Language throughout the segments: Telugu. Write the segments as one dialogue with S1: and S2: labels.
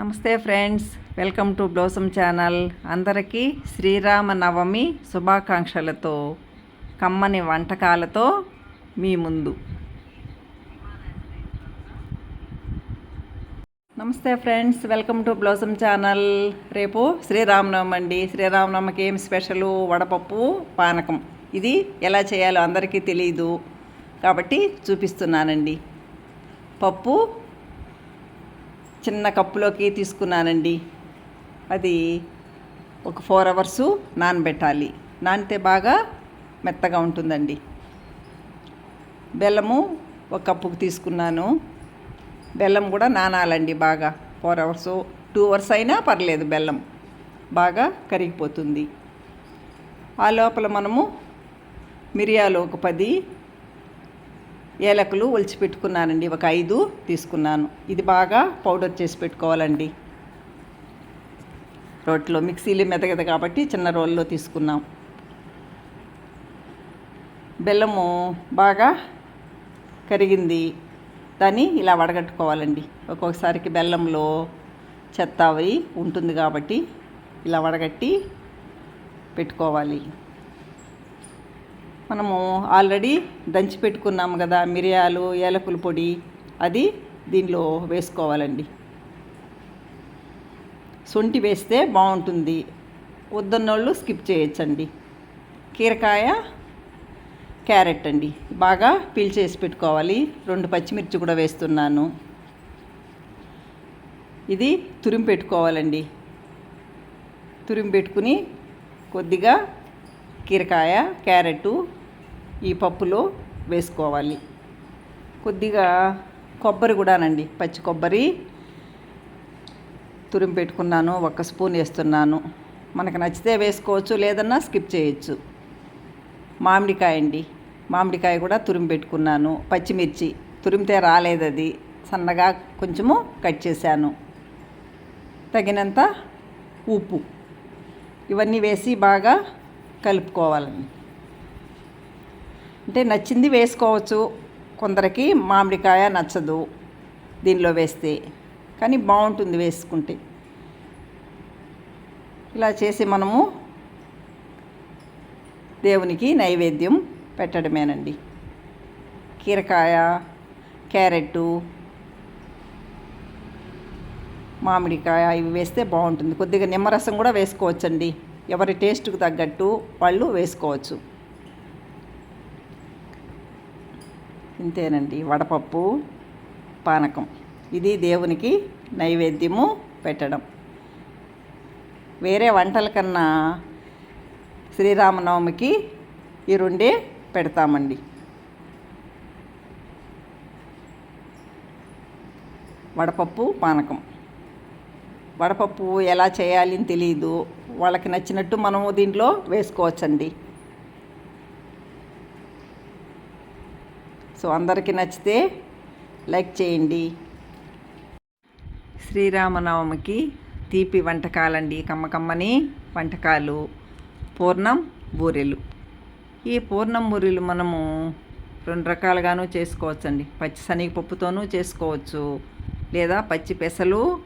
S1: నమస్తే friends welcome to blossom channel. అందరికీ శ్రీరామ నవమి శుభాకాంక్షలతో కమ్మని వంటకాలతో మీ ముందు. నమస్తే friends welcome to blossom channel. రేపు శ్రీరామనవమి అండి. శ్రీరామనవమికి ఏం స్పెషల్? వడపప్పు పానకం. ఇది ఎలా చేయాలో అందరికీ తెలియదు కాబట్టి చూపిస్తున్నానండి. పప్పు చిన్న కప్పులోకి తీసుకున్నానండి. అది ఒక ఫోర్ అవర్స్ నానబెట్టాలి. నానితే బాగా మెత్తగా ఉంటుందండి. బెల్లము ఒక కప్పుకు తీసుకున్నాను. బెల్లం కూడా నానాలండి బాగా. ఫోర్ అవర్స్ టూ అవర్స్ అయినా పర్లేదు బెల్లం. బాగా కరిగిపోతుంది. ఆ లోపల మనము మిరియాలు ఒక పది ఏలకులు ఒలిచిపెట్టుకున్నానండి ఒక ఐదు తీసుకున్నాను. ఇది బాగా పౌడర్ చేసి పెట్టుకోవాలండి. రోట్లో మిక్సీలు మెదగదు కాబట్టి చిన్న రోల్లో తీసుకున్నాం. బెల్లము బాగా కరిగింది. దాన్ని ఇలా వడగట్టుకోవాలండి. ఒక్కొక్కసారికి బెల్లంలో చెత్త అవి ఉంటుంది కాబట్టి ఇలా వడగట్టి పెట్టుకోవాలి. మనము ఆల్రెడీ దంచి పెట్టుకున్నాము కదా మిరియాలు ఏలకుల పొడి అది దీనిలో వేసుకోవాలండి. సొంటి వేస్తే బాగుంటుంది. వద్దన్నోళ్ళు స్కిప్ చేయొచ్చండి. కీరకాయ క్యారెట్ అండి. బాగా పీల్ చేసి పెట్టుకోవాలి. రెండు పచ్చిమిర్చి కూడా వేస్తున్నాను. ఇది తురిమి పెట్టుకోవాలండి. తురిమి పెట్టుకుని కొద్దిగా కీరకాయ క్యారెట్ ఈ పప్పులో వేసుకోవాలి. కొద్దిగా కొబ్బరి కూడానండి పచ్చి కొబ్బరి. తురిమి పెట్టుకున్నాను ఒక స్పూన్ వేస్తున్నాను. మనకు నచ్చితే వేసుకోవచ్చు లేదన్నా స్కిప్ చేయొచ్చు. మామిడికాయ అండి మామిడికాయ కూడా తురిమి పెట్టుకున్నాను. పచ్చిమిర్చి తురిమితే రాలేదు అది. సన్నగా కొంచెము కట్ చేశాను. తగినంత ఉప్పు. ఇవన్నీ వేసి బాగా కలుపుకోవాలండి. అంటే నచ్చింది వేసుకోవచ్చు. కొందరికి మామిడికాయ నచ్చదు దీనిలో వేస్తే. కానీ బాగుంటుంది వేసుకుంటే. ఇలా చేసి మనము దేవునికి నైవేద్యం పెట్టడమేనండి. కీరకాయ క్యారెట్టు మామిడికాయ ఇవి వేస్తే బాగుంటుంది. కొద్దిగా నిమ్మరసం కూడా వేసుకోవచ్చండి. ఎవరి టేస్ట్కి తగ్గట్టు వాళ్ళు వేసుకోవచ్చు. ఇంతేనండి వడపప్పు పానకం. ఇది దేవునికి నైవేద్యము పెట్టడం. వేరే వంటల కన్నా శ్రీరామనవమికి ఈ రెండే పెడతామండి. వడపప్పు పానకం. వడపప్పు ఎలా చేయాలి అని తెలియదు వాళ్ళకి నచ్చినట్టు మనము దీంట్లో వేసుకోవచ్చండి. సో అందరికీ నచ్చితే లైక్ చేయండి. శ్రీరామనవమికి తీపి వంటకాలండి. కమ్మకమ్మని వంటకాలు. పూర్ణం బూరెలు. ఈ పూర్ణం బూరెలు మనము రెండు రకాలుగాను చేసుకోవచ్చండి. పచ్చి శనగపప్పుతోనూ చేసుకోవచ్చు. లేదా పచ్చి పెసలు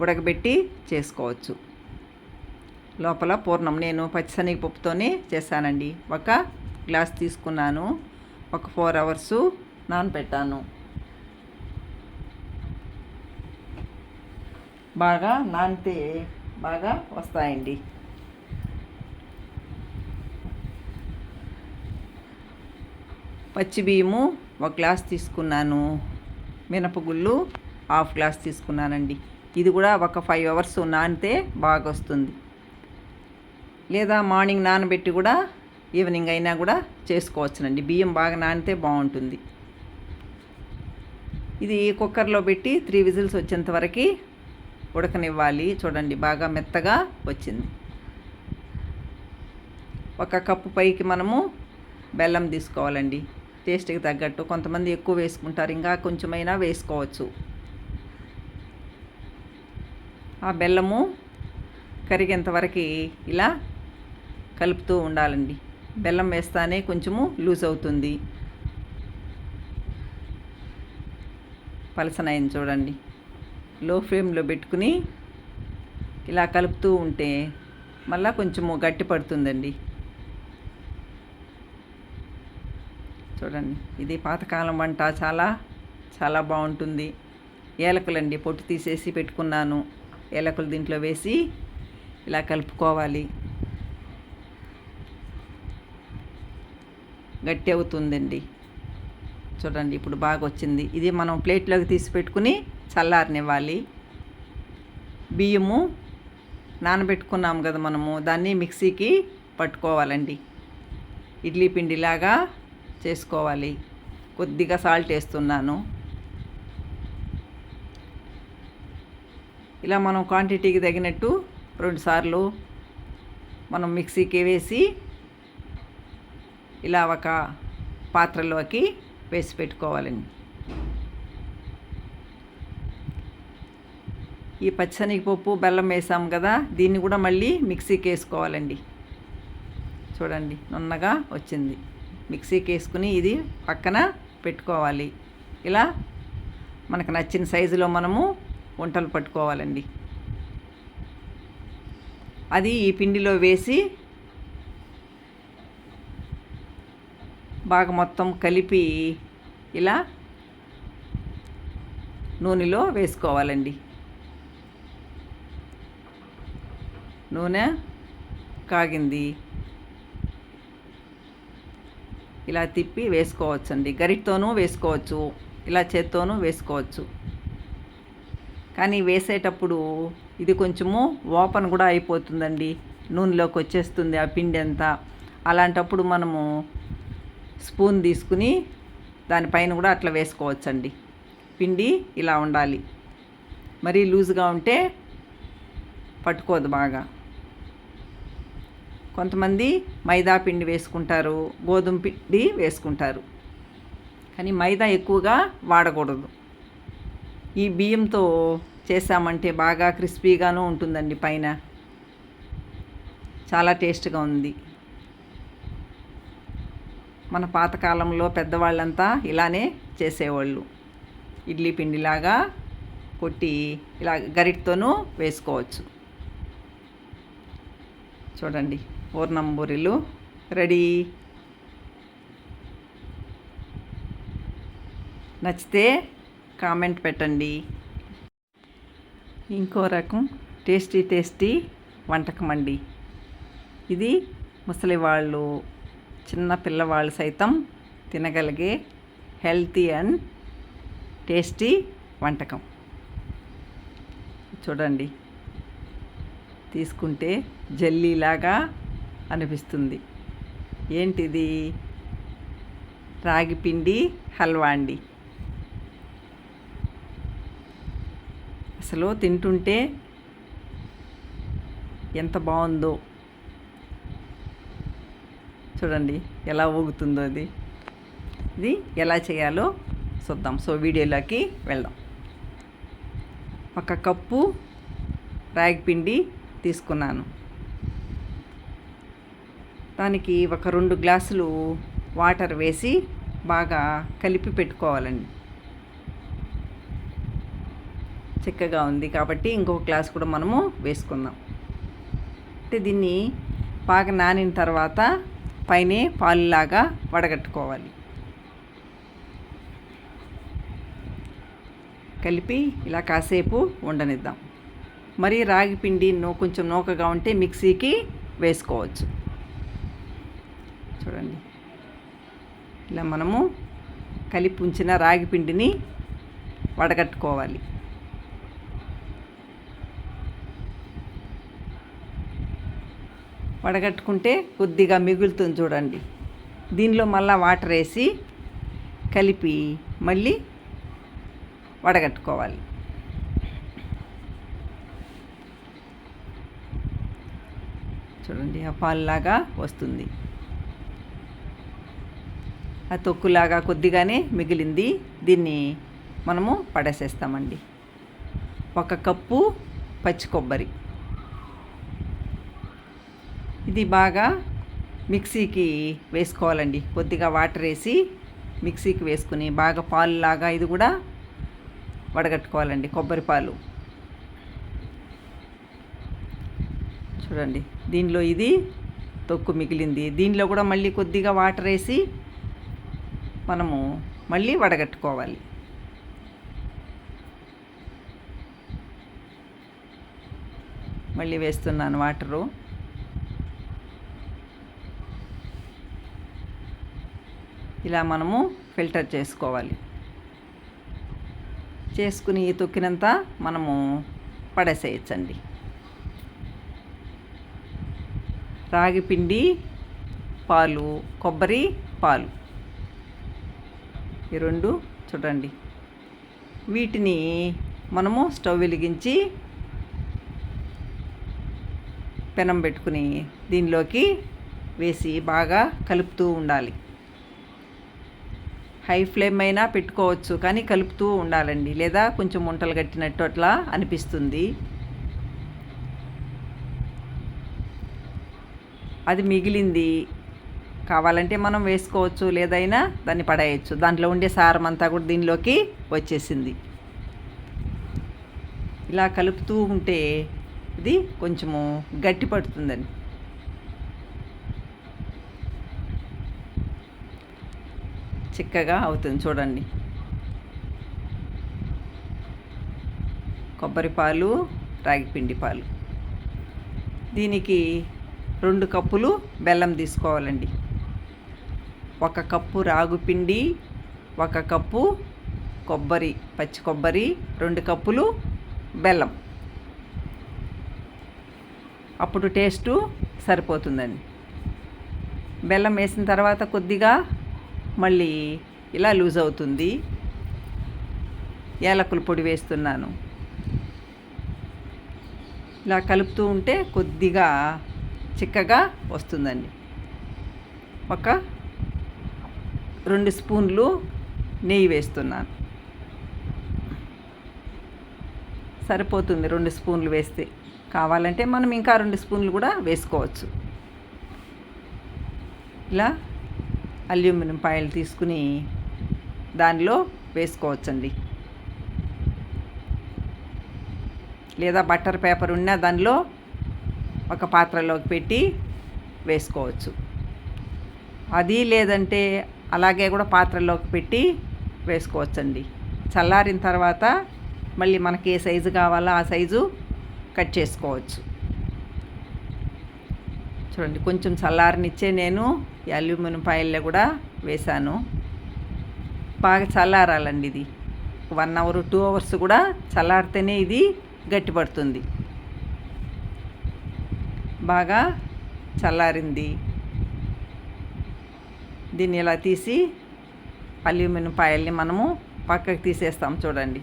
S1: ఉడకబెట్టి చేసుకోవచ్చు. లోపల పూర్ణం. నేను పచ్చిశనగపప్పుతోనే చేశానండి. ఒక గ్లాస్ తీసుకున్నాను. ఒక ఫోర్ అవర్స్ నానబెట్టాను బాగా నానితే బాగా వస్తాయండి. పచ్చి బియ్యము ఒక గ్లాస్ తీసుకున్నాను. మినపగుళ్ళు హాఫ్ గ్లాస్ తీసుకున్నానండి. ఇది కూడా ఒక ఫైవ్ అవర్స్ నానితే బాగా వస్తుంది లేదా మార్నింగ్ నానబెట్టి కూడా ఈవినింగ్ అయినా కూడా చేసుకోవచ్చునండి. బియ్యం బాగా నానితే బాగుంటుంది. ఇది కుక్కర్లో పెట్టి త్రీ విజిల్స్ వచ్చేంత వరకు ఉడకనివ్వాలి. చూడండి బాగా మెత్తగా వచ్చింది. ఒక కప్పు పైకి మనము బెల్లం తీసుకోవాలండి. టేస్ట్కి తగ్గట్టు. కొంతమంది ఎక్కువ వేసుకుంటారు ఇంకా కొంచెమైనా వేసుకోవచ్చు. ఆ బెల్లము కరిగేంతవరకు ఇలా కలుపుతూ ఉండాలండి. బెల్లం వేస్తానే కొంచెము లూజ్ అవుతుంది. పలసనైంది చూడండి. లో ఫ్లేమ్లో పెట్టుకుని ఇలా కలుపుతూ ఉంటే మళ్ళా కొంచెము గట్టి పడుతుందండి. చూడండి ఇది పాతకాలం వంట చాలా చాలా బాగుంటుంది. ఏలకులండి పొట్టు తీసేసి పెట్టుకున్నాను. ఏలకులు దీంట్లో వేసి ఇలా కలుపుకోవాలి. గట్టి అవుతుందండి. చూడండి ఇప్పుడు బాగా వచ్చింది. ఇది మనం ప్లేట్లోకి తీసి పెట్టుకుని చల్లారనివ్వాలి. బియ్యము నానబెట్టుకున్నాం కదా మనము దాన్ని మిక్సీకి పట్టుకోవాలండి. ఇడ్లీ పిండిలాగా చేసుకోవాలి. కొద్దిగా సాల్ట్ వేస్తున్నాను. ఇలా మనం క్వాంటిటీకి తగినట్టు రెండుసార్లు మనం మిక్సీకి వేసి ఇలా ఒక పాత్రలోకి వేసి పెట్టుకోవాలండి ఈ పచ్చనిపప్పు బెల్లం వేసాం కదా దీన్ని కూడా మళ్ళీ మిక్సీకి వేసుకోవాలండి. చూడండి నున్నగా వచ్చింది. మిక్సీకి వేసుకుని ఇది పక్కన పెట్టుకోవాలి. ఇలా మనకు నచ్చిన సైజులో మనము వంటలు పట్టుకోవాలండి. అది ఈ పిండిలో వేసి బాగా మొత్తం కలిపి ఇలా నూనెలో వేసుకోవాలండి. నూనె కాగింది. ఇలా తిప్పి వేసుకోవచ్చండి. గరిటతోనూ వేసుకోవచ్చు ఇలా చేత్తోనూ వేసుకోవచ్చు. కానీ వేసేటప్పుడు ఇది కొంచెము ఓపెన్ కూడా అయిపోతుందండి. నూనెలోకి వచ్చేస్తుంది ఆ పిండి అంతా. అలాంటప్పుడు మనము స్పూన్ తీసుకుని దానిపైన కూడా అట్లా వేసుకోవచ్చండి. పిండి ఇలా ఉండాలి. మరీ లూజ్గా ఉంటే పట్టుకోదు బాగా. కొంతమంది మైదా పిండి వేసుకుంటారు గోధుమ పిండి వేసుకుంటారు. కానీ మైదా ఎక్కువగా వాడకూడదు. ఈ బియ్యంతో చేసామంటే బాగా క్రిస్పీగాను ఉంటుందండి పైన. చాలా టేస్ట్గా ఉంది. మన పాతకాలంలో పెద్దవాళ్ళంతా ఇలానే చేసేవాళ్ళు. ఇడ్లీ పిండిలాగా కొట్టి ఇలా గరిటతోనూ వేసుకోవచ్చు. చూడండి పూర్ణం బూరెలు రెడీ. నచ్చితే కామెంట్ పెట్టండి. ఇంకో రకం టేస్టీ టేస్టీ వంటకం అండి. ఇది ముసలి వాళ్ళు చిన్న పిల్లవాళ్ళు సైతం తినగలిగే హెల్తీ అండ్ టేస్టీ వంటకం. చూడండి. తీసుకుంటే జల్లీలాగా అనిపిస్తుంది. ఏంటిది? రాగిపిండి హల్వా అండి. అసలు తింటుంటే ఎంత బాగుందో. చూడండి ఎలా ఊగుతుందో అది. ఇది ఎలా చేయాలో చూద్దాం. సో వీడియోలోకి వెళ్దాం. ఒక కప్పు రాగి పిండి తీసుకున్నాను. దానికి ఒక రెండు గ్లాసులు వాటర్ వేసి బాగా కలిపి పెట్టుకోవాలండి. చిక్కగా ఉంది కాబట్టి ఇంకొక గ్లాస్ కూడా మనము వేసుకుందాం. అంటే దీన్ని బాగా నానిన తర్వాత పైనే పాలులాగా వడగట్టుకోవాలి. కలిపి ఇలా కాసేపు ఉండనిద్దాం. మరి రాగి పిండి నో కొంచెం నూకగా ఉంటే మిక్సీకి వేసుకోవచ్చు. చూడండి. ఇలా మనము కలిపి ఉంచిన రాగి పిండిని వడగట్టుకోవాలి. వడగట్టుకుంటే కొద్దిగా మిగులుతుంది చూడండి. దీనిలో మళ్ళీ వాటర్ వేసి కలిపి మళ్ళీ వడగట్టుకోవాలి. చూడండి ఆ పాలులాగా వస్తుంది. ఆ తొక్కులాగా కొద్దిగానే మిగిలింది. దీన్ని మనము పడేసేస్తామండి. ఒక కప్పు పచ్చి కొబ్బరి. ఇది బాగా మిక్సీకి వేసుకోవాలండి. కొద్దిగా వాటర్ వేసి మిక్సీకి వేసుకుని బాగా పాలులాగా ఇది కూడా వడగట్టుకోవాలండి కొబ్బరి పాలు. చూడండి దీనిలో ఇది తొక్కు మిగిలింది. దీనిలో కూడా మళ్ళీ కొద్దిగా వాటర్ వేసి మనము మళ్ళీ వడగట్టుకోవాలి. మళ్ళీ వేస్తున్నాను వాటరు. ఇలా మనము ఫిల్టర్ చేసుకోవాలి. చేసుకుని ఈ తొక్కినంత మనము పడేసేయచ్చండి. రాగి పిండి పాలు కొబ్బరి పాలు. ఈ రెండు చూడండి. వీటిని మనము స్టవ్ వెలిగించి పెనం పెట్టుకుని దీనిలోకి వేసి బాగా కలుపుతూ ఉండాలి. హై ఫ్లేమ్ అయినా పెట్టుకోవచ్చు కానీ కలుపుతూ ఉండాలండి. లేదా కొంచెం ముంటలు కట్టినట్టు అట్లా అనిపిస్తుంది. అది మిగిలింది. కావాలంటే మనం వేసుకోవచ్చు లేదైనా దాన్ని పడేయచ్చు. దాంట్లో ఉండే సారం అంతా కూడా దీనిలోకి వచ్చేసింది. ఇలా కలుపుతూ ఉంటే ఇది కొంచెము గట్టి పడుతుందండి చిక్కగా అవుతుంది. చూడండి. కొబ్బరి పాలు రాగిపిండి పాలు. దీనికి రెండు కప్పులు బెల్లం తీసుకోవాలండి. ఒక కప్పు రాగుపిండి ఒక కప్పు కొబ్బరి పచ్చి కొబ్బరి రెండు కప్పులు బెల్లం. అప్పుడు టేస్టు సరిపోతుందండి. బెల్లం వేసిన తర్వాత కొద్దిగా మళ్ళీ ఇలా లూజ్ అవుతుంది. యాలకుల పొడి వేస్తున్నాను. ఇలా కలుపుతూ ఉంటే కొద్దిగా చిక్కగా వస్తుందండి. ఒక రెండు స్పూన్లు నెయ్యి వేస్తున్నాను. సరిపోతుంది రెండు స్పూన్లు వేస్తే. కావాలంటే మనం ఇంకా రెండు స్పూన్లు కూడా వేసుకోవచ్చు. ఇలా అల్యూమినియం పాయలు తీసుకుని దానిలో వేసుకోవచ్చండి. లేదా బట్టర్ పేపర్ ఉన్న దానిలో ఒక పాత్రలోకి పెట్టి వేసుకోవచ్చు. అది లేదంటే అలాగే కూడా పాత్రలోకి పెట్టి వేసుకోవచ్చండి. చల్లారిన తర్వాత మళ్ళీ మనకి ఏ సైజు కావాలో ఆ సైజు కట్ చేసుకోవచ్చు. చూడండి కొంచెం చల్లారనిచ్చే నేను ఈ అల్యూమినియం పాయిల్లో కూడా వేశాను. బాగా చల్లారాలండి ఇది. వన్ అవర్ టూ అవర్స్ కూడా చల్లారితేనే ఇది గట్టిపడుతుంది. బాగా చల్లారింది. దీన్ని ఇలా తీసి అల్యూమినియం పాయల్ని మనము పక్కకి తీసేస్తాం చూడండి.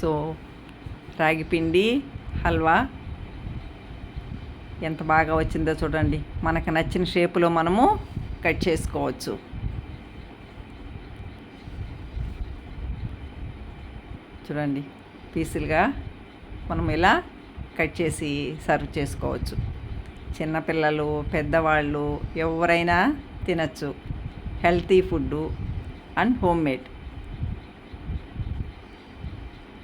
S1: సో రాగి పిండి హల్వా ఎంత బాగా వచ్చిందో చూడండి. మనకు నచ్చిన షేపులో మనము కట్ చేసుకోవచ్చు. చూడండి పీసులుగా మనం ఇలా కట్ చేసి సర్వ్ చేసుకోవచ్చు. చిన్నపిల్లలు పెద్దవాళ్ళు ఎవరైనా తినచ్చు. Healthy food and home made.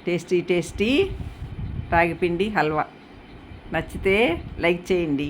S1: Tasty tasty రాగిపిండి హల్వా. నచ్చితే లైక్ చేయండి.